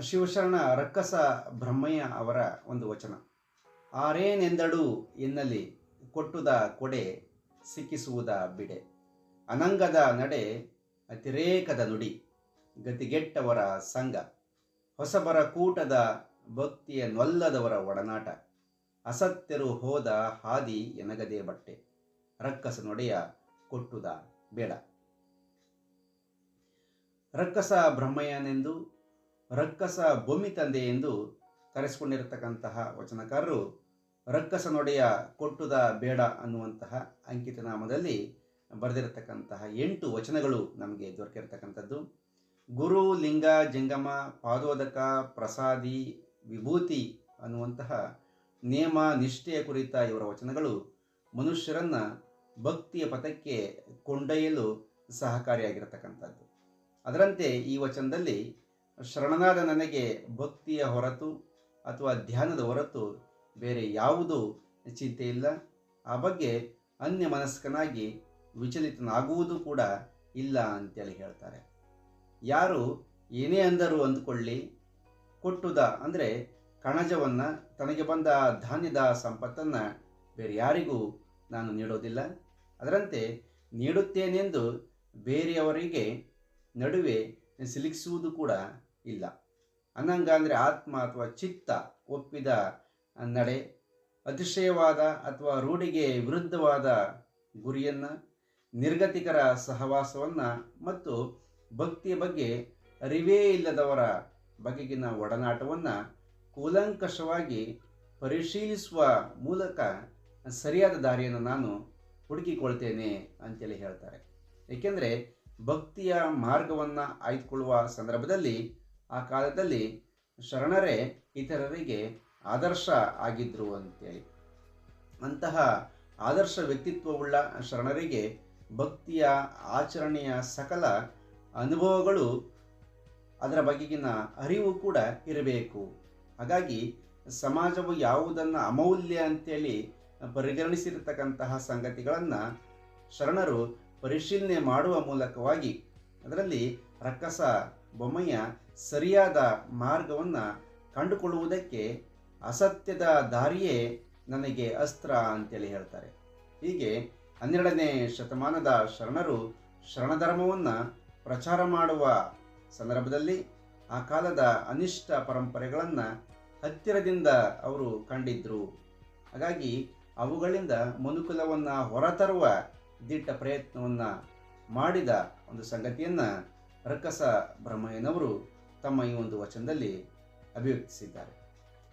ಶಿವಶರಣ ರಕ್ಕಸ ಬ್ರಹ್ಮಯ್ಯ ಅವರ ಒಂದು ವಚನ. ಆರೇನೆಂದಡು ಎನ್ನಲಿ ಕೊಟ್ಟುದ ಕೊಡೆ, ಸಿಕ್ಕಿಸುವುದ ಬಿಡೆ. ಅನಂಗದ ನಡೆ, ಅತಿರೇಕದ ನುಡಿ, ಗತಿಗೆಟ್ಟವರ ಸಂಘ ಹೊಸಬರ ಕೂಟದ ಭಕ್ತಿಯ ನೊಲ್ಲದವರ ಒಡನಾಟ. ಅಸತ್ಯರು ಹೋದ ಹಾದಿ ಎನಗದೆ ಬಟ್ಟೆ. ರಕ್ಕಸ ನೊಡೆಯ ಕೊಟ್ಟುದ ಬೇಡ. ರಕ್ಕಸ ಬ್ರಹ್ಮಯ್ಯನೆಂದು ರಕ್ಕಸ ಭೂಮಿ ತಂದೆ ಎಂದು ಕರೆಸಿಕೊಂಡಿರತಕ್ಕಂತಹ ವಚನಕಾರರು, ರಕ್ಕಸ ನೊಡೆಯ ಕೊಟ್ಟುದ ಬೇಡ ಅನ್ನುವಂತಹ ಅಂಕಿತ ನಾಮದಲ್ಲಿ ಬರೆದಿರತಕ್ಕಂತಹ ಎಂಟು ವಚನಗಳು ನಮಗೆ ದೊರಕಿರತಕ್ಕಂಥದ್ದು. ಗುರು, ಲಿಂಗ, ಜಂಗಮ, ಪಾದೋದಕ, ಪ್ರಸಾದಿ, ವಿಭೂತಿ ಅನ್ನುವಂತಹ ನೇಮ, ನಿಷ್ಠೆಯ ಕುರಿತ ಇವರ ವಚನಗಳು ಮನುಷ್ಯರನ್ನ ಭಕ್ತಿಯ ಪಥಕ್ಕೆ ಕೊಂಡೊಯ್ಯಲು ಸಹಕಾರಿಯಾಗಿರತಕ್ಕಂಥದ್ದು. ಅದರಂತೆ ಈ ವಚನದಲ್ಲಿ ಶರಣನಾದ ನನಗೆ ಭಕ್ತಿಯ ಹೊರತು ಅಥವಾ ಧ್ಯಾನದ ಹೊರತು ಬೇರೆ ಯಾವುದೂ ಚಿಂತೆ ಇಲ್ಲ ಆ ಬಗ್ಗೆ ಅನ್ಯ ಮನಸ್ಕನಾಗಿ ವಿಚಲಿತನಾಗುವುದು ಕೂಡ ಇಲ್ಲ ಅಂತೇಳಿ ಹೇಳ್ತಾರೆ. ಯಾರು ಏನೇ ಅಂದರು ಅಂದುಕೊಳ್ಳಿ, ಕೊಟ್ಟುದ ಅಂದರೆ ಕಣಜವನ್ನು ತನಗೆ ಬಂದ ಧಾನ್ಯದ ಸಂಪತ್ತನ್ನು ಬೇರೆ ಯಾರಿಗೂ ನಾನು ನೀಡೋದಿಲ್ಲ. ಅದರಂತೆ ನೀಡುತ್ತೇನೆಂದು ಬೇರೆಯವರಿಗೆ ನಡುವೆ ಸಿಲುಕಿಸುವುದು ಕೂಡ ಇಲ್ಲ. ಅನಂಗ ಅಂದರೆ ಆತ್ಮ ಅಥವಾ ಚಿತ್ತ ಒಪ್ಪಿದ ನಡೆ. ಅತಿಶಯವಾದ ಅಥವಾ ರೂಢಿಗೆ ವಿರುದ್ಧವಾದ ಗುರಿಯನ್ನು, ನಿರ್ಗತಿಕರ ಸಹವಾಸವನ್ನು ಮತ್ತು ಭಕ್ತಿಯ ಬಗ್ಗೆ ಅರಿವೇ ಇಲ್ಲದವರ ಬಗೆಗಿನ ಒಡನಾಟವನ್ನು ಕೂಲಂಕಷವಾಗಿ ಪರಿಶೀಲಿಸುವ ಮೂಲಕ ಸರಿಯಾದ ದಾರಿಯನ್ನು ನಾನು ಹುಡುಕಿಕೊಳ್ತೇನೆ ಅಂತೇಳಿ ಹೇಳ್ತಾರೆ. ಏಕೆಂದರೆ ಭಕ್ತಿಯ ಮಾರ್ಗವನ್ನು ಆಯ್ದುಕೊಳ್ಳುವ ಸಂದರ್ಭದಲ್ಲಿ ಆ ಕಾಲದಲ್ಲಿ ಶರಣರೇ ಇತರರಿಗೆ ಆದರ್ಶ ಆಗಿದ್ದರು ಅಂತೇಳಿ. ಅಂತಹ ಆದರ್ಶ ವ್ಯಕ್ತಿತ್ವವುಳ್ಳ ಶರಣರಿಗೆ ಭಕ್ತಿಯ ಆಚರಣೆಯ ಸಕಲ ಅನುಭವಗಳು ಅದರ ಬಗೆಗಿನ ಅರಿವು ಕೂಡ ಇರಬೇಕು. ಹಾಗಾಗಿ ಸಮಾಜವು ಯಾವುದನ್ನು ಅಮೌಲ್ಯ ಅಂತೇಳಿ ಪರಿಗಣಿಸಿರತಕ್ಕಂತಹ ಸಂಗತಿಗಳನ್ನು ಶರಣರು ಪರಿಶೀಲನೆ ಮಾಡುವ ಮೂಲಕವಾಗಿ ಅದರಲ್ಲಿ ರಕ್ಕಸ ಬೊಮ್ಮಯ್ಯ ಸರಿಯಾದ ಮಾರ್ಗವನ್ನು ಕಂಡುಕೊಳ್ಳುವುದಕ್ಕೆ ಅಸತ್ಯದ ದಾರಿಯೇ ನನಗೆ ಅಸ್ತ್ರ ಅಂತೇಳಿ ಹೇಳ್ತಾರೆ. ಹೀಗೆ ಹನ್ನೆರಡನೇ ಶತಮಾನದ ಶರಣರು ಶರಣಧರ್ಮವನ್ನು ಪ್ರಚಾರ ಮಾಡುವ ಸಂದರ್ಭದಲ್ಲಿ ಆ ಕಾಲದ ಅನಿಷ್ಟ ಪರಂಪರೆಗಳನ್ನು ಹತ್ತಿರದಿಂದ ಅವರು ಕಂಡಿದ್ದರು ಹಾಗಾಗಿ ಅವುಗಳಿಂದ ಮನುಕುಲವನ್ನು ಹೊರತರುವ ದಿಟ್ಟ ಪ್ರಯತ್ನವನ್ನು ಮಾಡಿದ ಒಂದು ಸಂಗತಿಯನ್ನು ರಕ್ಕಸ ಬ್ರಹ್ಮಯ್ಯನವರು ತಮ್ಮ ಈ ಒಂದು ವಚನದಲ್ಲಿ ಅಭಿವ್ಯಕ್ತಿಸಿದ್ದಾರೆ.